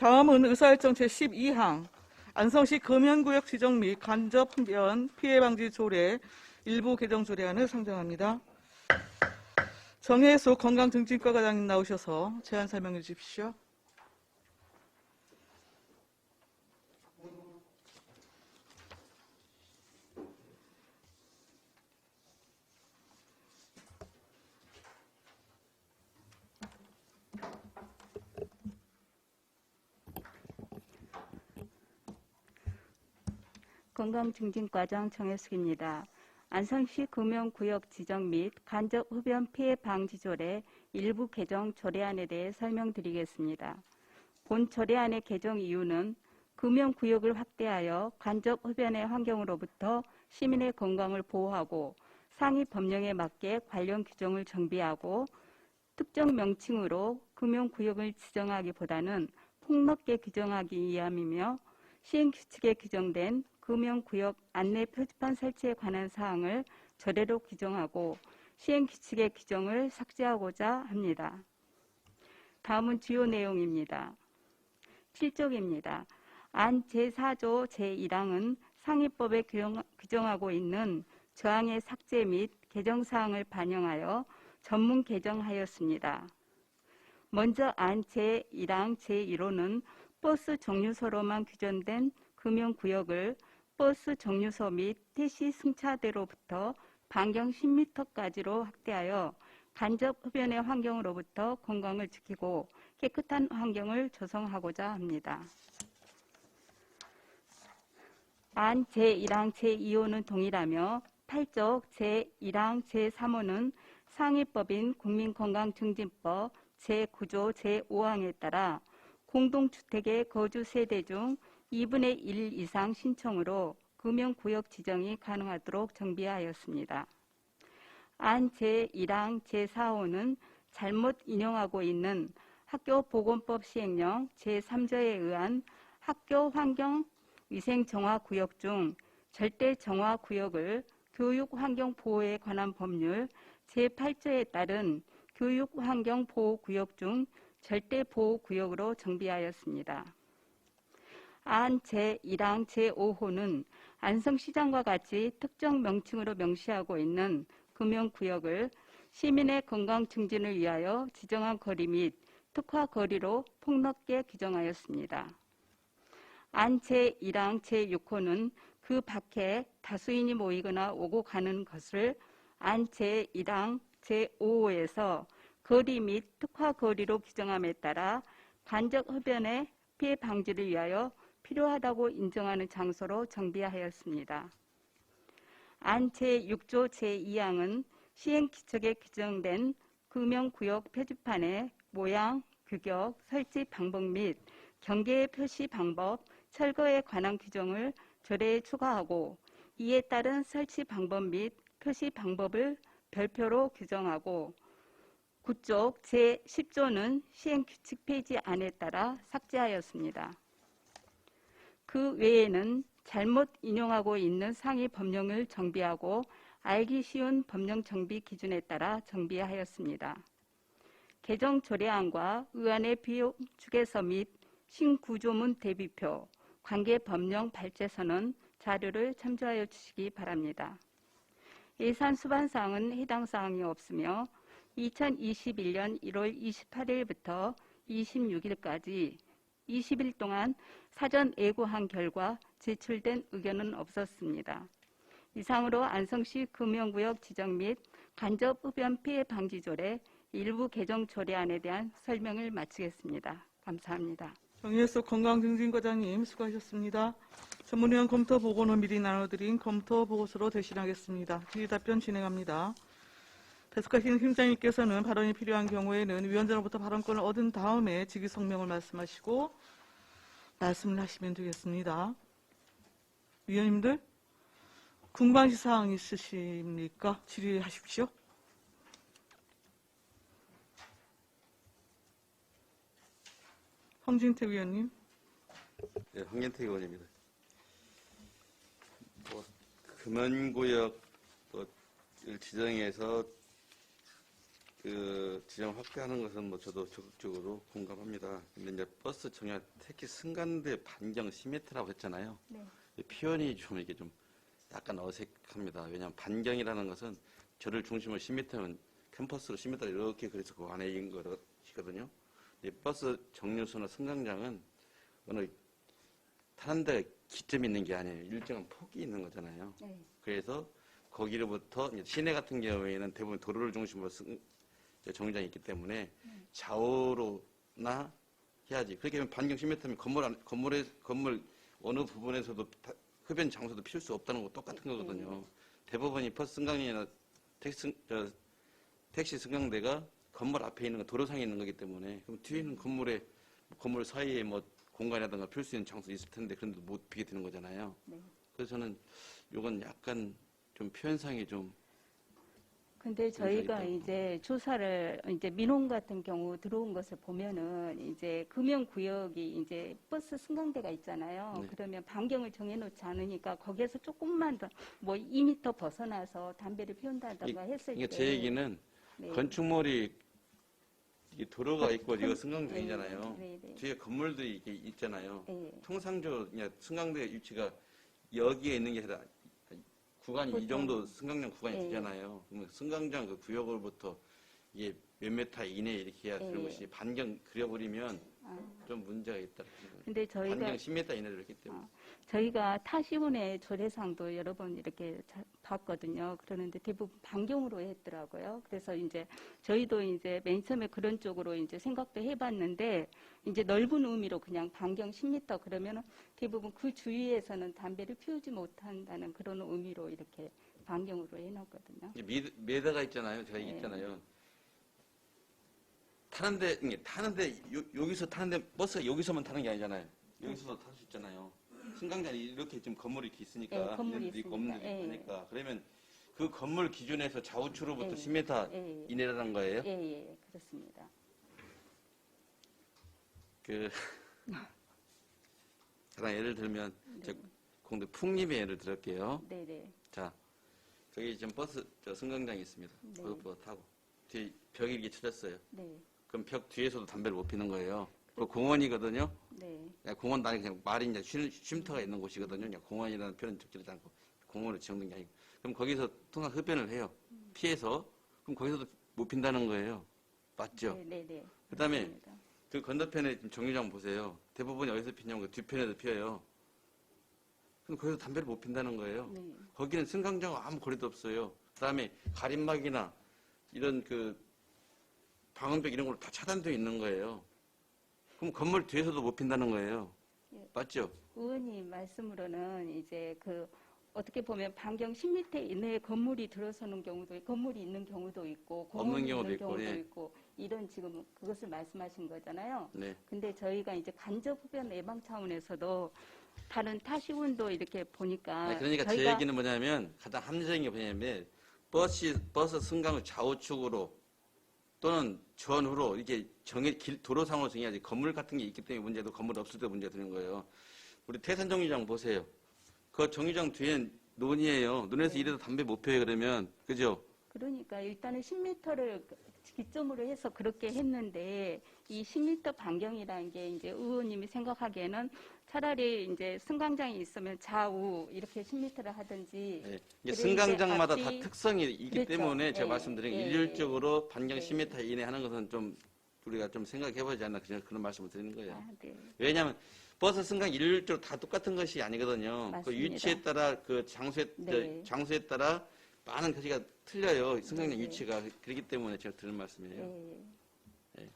다음은 의사일정 제12항 안성시 금연구역 지정 및 간접변 피해 방지 조례 일부 개정 조례안을 상정합니다. 정혜수 건강증진과 과장님 나오셔서 제안 설명해 주십시오. 건강증진과장 정혜숙입니다. 안성시 금연구역 지정 및 간접 흡연 피해 방지 조례 일부 개정 조례안에 대해 설명드리겠습니다. 본 조례안의 개정 이유는 금연구역을 확대하여 간접 흡연의 환경으로부터 시민의 건강을 보호하고 상위 법령에 맞게 관련 규정을 정비하고 특정 명칭으로 금연구역을 지정하기보다는 폭넓게 규정하기 위함이며 시행규칙에 규정된 금연구역 안내 표지판 설치에 관한 사항을 조례로 규정하고 시행 규칙의 규정을 삭제하고자 합니다. 다음은 주요 내용입니다. 7쪽입니다. 안 제4조 제1항은 상위법에 규정- 규정하고 있는 저항의 삭제 및 개정 사항을 반영하여 전문 개정하였습니다. 먼저 안 제1항 제1호는 버스 정류소로만 규정된 금연구역을 버스 정류소 및 택시 승차대로부터 반경 10m까지로 확대하여 간접 흡연의 환경으로부터 건강을 지키고 깨끗한 환경을 조성하고자 합니다. 안 제1항 제2호는 동일하며 8쪽 제1항 제3호는 상위법인 국민건강증진법 제9조 제5항에 따라 공동주택의 거주 세대 중 2분의 1 이상 신청으로 금연구역 지정이 가능하도록 정비하였습니다. 안 제1항 제4호는 잘못 인용하고 있는 학교보건법 시행령 제3조에 의한 학교 환경 위생 정화 구역 중 절대 정화 구역을 교육 환경 보호에 관한 법률 제8조에 따른 교육 환경 보호 구역 중 절대 보호 구역으로 정비하였습니다. 안 제1항 제5호는 안성시장과 같이 특정 명칭으로 명시하고 있는 금연구역을 시민의 건강 증진을 위하여 지정한 거리 및 특화 거리로 폭넓게 규정하였습니다. 안 제1항 제6호는 그 밖에 다수인이 모이거나 오고 가는 것을 안 제1항 제5호에서 거리 및 특화 거리로 규정함에 따라 간접 흡연의 피해 방지를 위하여 필요하다고 인정하는 장소로 정비하였습니다. 안 제6조 제2항은 시행규칙에 규정된 금연구역 표지판의 모양, 규격, 설치 방법 및 경계의 표시 방법, 철거에 관한 규정을 조례에 추가하고 이에 따른 설치 방법 및 표시 방법을 별표로 규정하고 9쪽 제10조는 시행규칙 페이지 안에 따라 삭제하였습니다. 그 외에는 잘못 인용하고 있는 상위 법령을 정비하고 알기 쉬운 법령 정비 기준에 따라 정비하였습니다. 개정 조례안과 의안의 비용 축에서 및 신구조문 대비표, 관계 법령 발제서는 자료를 참조하여 주시기 바랍니다. 예산 수반 사항은 해당 사항이 없으며 2021년 1월 28일부터 26일까지 20일 동안 사전 예고한 결과 제출된 의견은 없었습니다. 이상으로 안성시 금연구역 지정 및 간접 흡연 피해 방지 조례 일부 개정 조례안에 대한 설명을 마치겠습니다. 감사합니다. 정혜수 건강증진과장님 수고하셨습니다. 전문위원 검토 보고는 미리 나눠드린 검토 보고서로 대신하겠습니다. 질의 답변 진행합니다. 배석하신 팀장님께서는 발언이 필요한 경우에는 위원장으로부터 발언권을 얻은 다음에 직위 성명을 말씀하시고 말씀을 하시면 되겠습니다. 위원님들 궁금하신 사항 있으십니까? 질의하십시오. 황진태 위원님. 네, 황현태 의원입니다. 뭐, 금연구역을 지정해서 그 지점 확대하는 것은 뭐 저도 적극적으로 공감합니다. 근데 이제 버스 정류장 특히 승강대 반경 10m라고 했잖아요. 네. 이 표현이 좀 이게 좀 약간 어색합니다. 왜냐하면 반경이라는 것은 저를 중심으로 10m면 캠퍼스로 10m 이렇게 그래서 그 안에 있는 것이거든요. 이 버스 정류소나 승강장은 어느 타는 데 기점이 있는 게 아니에요. 일정한 폭이 있는 거잖아요. 네. 그래서 거기로부터 시내 같은 경우에는 대부분 도로를 중심으로 승, 정류장이 있기 때문에 좌우로나 해야지. 그렇게 하면 반경 10m면 건물 안, 건물에 건물 어느 부분에서도 다- 흡연 장소도 필수 없다는 거 똑같은 거거든요. 대부분이 버스 승강이나 택시, 승- 저, 택시 승강대가 건물 앞에 있는 거 도로상에 있는 거기 때문에 그럼 뒤에 있는 건물에 건물 사이에 뭐 공간이라든가 필수 있는 장소 있을 텐데 그런데 못 피게 되는 거잖아요. 네. 그래서 저는 이건 약간 좀 표현상이 좀 근데 저희가. 이제 조사를 이제 민원 같은 경우 들어온 것을 보면은 이제 금연 구역이 이제 버스 승강대가 있잖아요. 네. 그러면 반경을 정해놓지 않으니까 거기에서 조금만 더뭐 2m 벗어나서 담배를 피운다던가 했을 이게 때제 얘기는 네. 건축물이 이 도로가 건- 있고 이거 건- 승강장이잖아요. 네, 네, 네. 뒤에 건물들이 이게 있잖아요. 네. 통상적으로 그냥 승강대 위치가 여기에 있는 게 아니라 구간이 이 보통. 정도 승강장 구간이 네. 되잖아요. 그러면 승강장 그 구역으로부터 이게 몇 메타 이내 이렇게 해야 되는 네. 것이 반경 그려버리면 아. 좀 문제가 있다. 근데 저희가 반경 10m 이내로 했기 때문에. 저희가 타시운의 조례상도 여러 번 이렇게 자- 봤거든요. 그러는데 대부분 반경으로 했더라고요. 그래서 이제 저희도 이제 맨 처음에 그런 쪽으로 이제 생각도 해봤는데 이제 넓은 의미로 그냥 반경 10m 그러면은 대부분 그 주위에서는 담배를 피우지 못한다는 그런 의미로 이렇게 반경으로 해놨거든요. 메다가 있잖아요. 제가 네. 얘기했잖아요. 타는데 타는데 요- 여기서 타는데 버스가 여기서만 타는 게 아니잖아요. 여기서도 탈 수 있잖아요. 승강장이 이렇게 지금 건물이 이렇게 있으니까 네, 건물이 얘네들이 있으니까. 건물이 예. 있으니까 그러면 그 건물 기준에서 좌우측으로부터 예. 10m 예, 이내라는 거예요. 예, 예, 그렇습니다. 그 가장 예를 들면 저 공대 풍림의 예를 들을게요. 네, 네, 자, 저기 지금 버스 저 승강장이 있습니다. 네. 그것부터 타고 뒤 벽이 이렇게 쳐졌어요. 네, 그럼 벽 뒤에서도 담배를 못 피는 거예요. 그 공원이거든요. 네, 그냥 공원 단위 그냥 말이 이제 쉼, 쉼터가 있는 곳이거든요. 그냥 공원이라는 표현은 적절하지 않고 공원으로 지정된 게 아니고. 그럼 거기서 통상 흡연을 해요. 피해서. 그럼 거기서도 못 핀다는 거예요. 맞죠? 네, 네, 네. 그다음에. 그 건너편에 지금 정류장 보세요. 대부분 어디서 피냐면 그 뒤편에도 피어요. 그럼 거기서 담배를 못 핀다는 거예요. 네. 거기는 승강장과 아무 거리도 없어요. 그다음에 가림막이나 이런 그 방음벽 이런 걸로 다 차단되어 있는 거예요. 그럼 건물 뒤에서도 못 핀다는 거예요. 예. 맞죠? 의원님 말씀으로는 이제 그 어떻게 보면 반경 10m 이내에 건물이 들어서는 경우도 있고, 건물이 있는 경우도 있고 공원이 없는 경우도 있는 있고, 경우도 예. 있고 이런 지금 그것을 말씀하신 거잖아요. 네. 근데 저희가 이제 간접 흡연 예방 차원에서도 다른 타시운도 이렇게 보니까 아니, 그러니까 제 저희가 얘기는 뭐냐면 가장 합리적인 게 뭐냐면 버스 버스 승강을 좌우측으로 또는 전후로 이게 정해 길 도로상으로 정해야지 건물 같은 게 있기 때문에 문제도 건물 없을 때 문제 되는 거예요. 우리 태산 정류장 보세요. 그 정류장 뒤엔 논이에요. 논에서 네. 이래도 담배 못 펴요 그러면 그죠? 그러니까 일단은 10m를 기점으로 해서 그렇게 했는데 이 10m 반경이라는 게 이제 의원님이 생각하기에는 차라리 이제 승강장이 있으면 좌우 이렇게 10m를 하든지 네. 이게 승강장마다 다 특성이 있기 그렇죠. 때문에 제가 예, 말씀드린 예, 일률적으로 반경 예. 10m 이내 하는 것은 좀 우리가 좀 생각해보지 않나 그냥 그런 말씀을 드리는 거예요. 아, 네. 왜냐하면 버스 승강 일률적으로 다 똑같은 것이 아니거든요. 그 맞습니다. 위치에 따라 그 장소에 네. 장소에 따라 많은 것이가 틀려요. 승강장 네. 위치가 그렇기 때문에 제가 드는 말씀이에요. 예.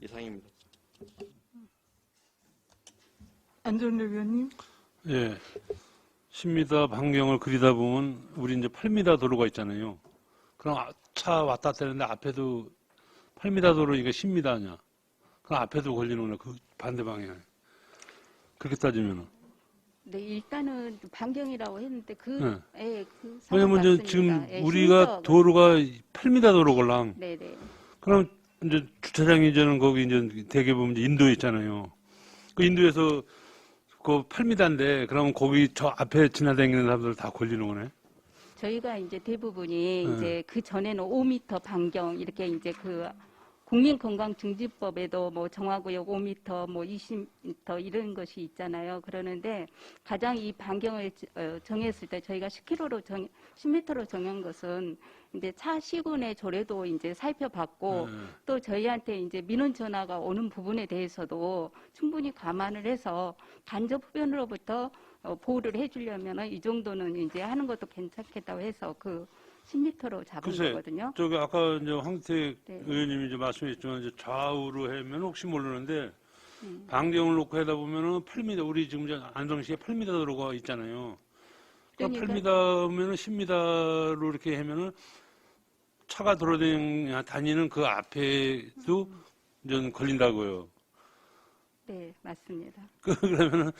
이상입니다. 안전대 위원님. 예. 10m 반경을 그리다 보면 우리 이제 8m 도로가 있잖아요. 그럼 아- 차 왔다 갔다 하는데 앞에도 8m 도로니까 10m 아니야. 그럼 앞에도 걸리는 거네. 그 반대 방향에. 그렇게 따지면은. 네, 일단은 반경이라고 했는데 그, 네. 예, 그 상황 왜냐면 이제. 지금 예, 우리가 10m 가- 도로가 8m 도로걸랑. 네, 네. 그럼 이제 주차장이 이제는 거기 이제 대개 보면 이제 인도에 있잖아요. 그 인도에서 그 8m인데 그러면 거기 저 앞에 지나다니는 사람들 다 걸리는 거네. 저희가 이제 대부분이 네. 이제 그 전에는 5m 반경 이렇게 이제 그 국민건강증진법에도 뭐 정화구역 5m, 뭐 20m 이런 것이 있잖아요. 그러는데 가장 이 반경을 어, 정했을 때 저희가 10km로 정, 10m로 정한 것은 이제 차 시군의 조례도 이제 살펴봤고 네. 또 저희한테 이제 민원 전화가 오는 부분에 대해서도 충분히 감안을 해서 간접 흡연으로부터 어, 보호를 해주려면 이 정도는 이제 하는 것도 괜찮겠다고 해서 그 10m로 잡은 글쎄, 거거든요. 저기 아까 이제 황택 네. 의원님이 이제 말씀하셨지만 이제 좌우로 하면 혹시 모르는데 음. 반경을 놓고 하다 보면은 8m 우리 지금 안성시에 8m 도로가 있잖아요. 그러니까 그러니까 8m면은 10m로 이렇게 하면은 차가 돌아다니는 그 앞에도 좀 걸린다고요. 네, 맞습니다. 그러면은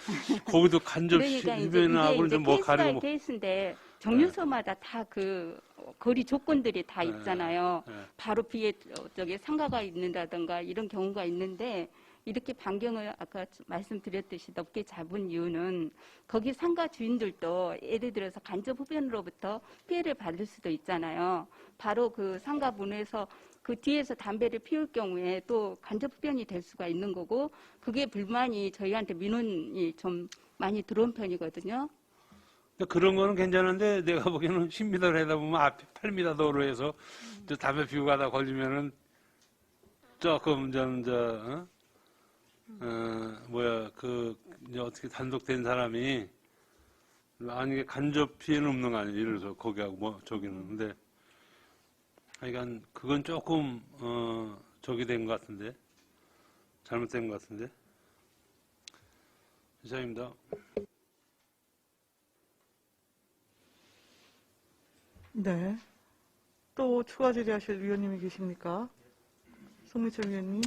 거기도 간접 그러니까 뭐 케이스 바이 가리고 케이스인데 정류소마다 다 그 거리 조건들이 다 네. 있잖아요. 네. 바로 뒤에 저기 상가가 있는다든가 이런 경우가 있는데 이렇게 반경을 아까 말씀드렸듯이 넓게 잡은 이유는 거기 상가 주인들도 예를 들어서 간접 흡연으로부터 피해를 받을 수도 있잖아요. 바로 그 상가 문에서 그 뒤에서 담배를 피울 경우에 또 간접 흡연이 될 수가 있는 거고 그게 불만이 저희한테 민원이 좀 많이 들어온 편이거든요. 근데 그런 거는 괜찮은데 내가 보기에는 10m를 하다 보면 앞에 8m 도로에서 저 담배 피우고 가다 걸리면은 조금 좀, 저, 어? 어, 뭐야, 그, 이제 어떻게 단속된 사람이 아니, 간접 피해는 없는 거 아니에요. 예를 들어서 거기하고 뭐, 저기는. 근데 하여간 그건 조금, 어, 저기 된 것 같은데. 잘못된 것 같은데. 이상입니다. 네. 또 추가 질의하실 위원님이 계십니까? 송미철 위원님.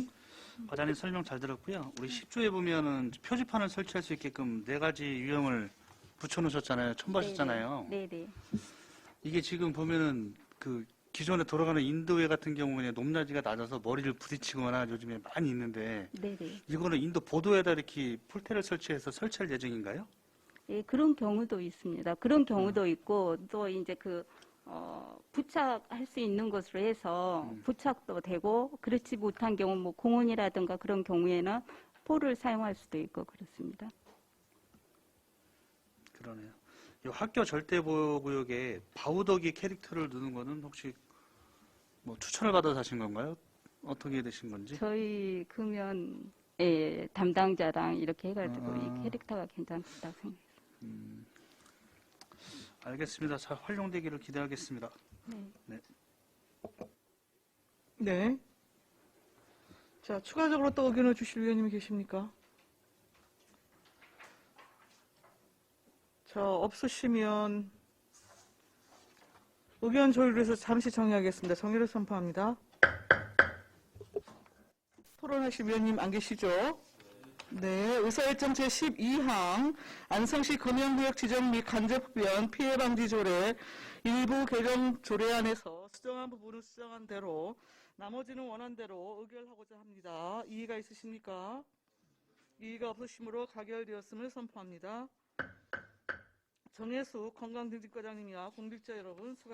과장님 설명 잘 들었고요. 우리 10조에 보면은 표지판을 설치할 수 있게끔 네 가지 유형을 붙여놓으셨잖아요. 첨부하셨잖아요. 네, 네. 이게 지금 보면은 그 기존에 돌아가는 인도에 같은 경우는 높낮이가 낮아서 머리를 부딪히거나 요즘에 많이 있는데 네, 네. 이거는 인도 보도에다 이렇게 폴대를 설치해서 설치할 예정인가요? 예, 그런 경우도 있습니다. 그런 경우도 있고 또 이제 그 어, 부착할 수 있는 것으로 해서 음. 부착도 되고 그렇지 못한 경우 뭐 공원이라든가 그런 경우에는 포를 사용할 수도 있고 그렇습니다. 그러네요. 이 학교 절대보호구역에 바우더기 캐릭터를 두는 거는 혹시 뭐 추천을 받아서 하신 건가요? 어떻게 되신 건지? 저희 금연 예, 담당자랑 이렇게 해가지고 아. 이 캐릭터가 괜찮다 생각해요. 알겠습니다. 잘 활용되기를 기대하겠습니다. 네. 네. 자, 추가적으로 또 의견을 주실 위원님이 계십니까? 자, 없으시면 의견 조율을 해서 잠시 정의하겠습니다. 정의를 선포합니다. 토론하실 위원님 안 계시죠? 네, 의사일정 제12항 안성시 금연구역 지정 및 간접흡연 피해 방지 조례 일부 개정 조례안에서 수정한 부분은 수정한 대로 나머지는 원안대로 의결하고자 합니다. 이의가 있으십니까? 이의가 없으시므로 가결되었음을 선포합니다. 정혜수 건강증진과장님이와 공직자 여러분 수고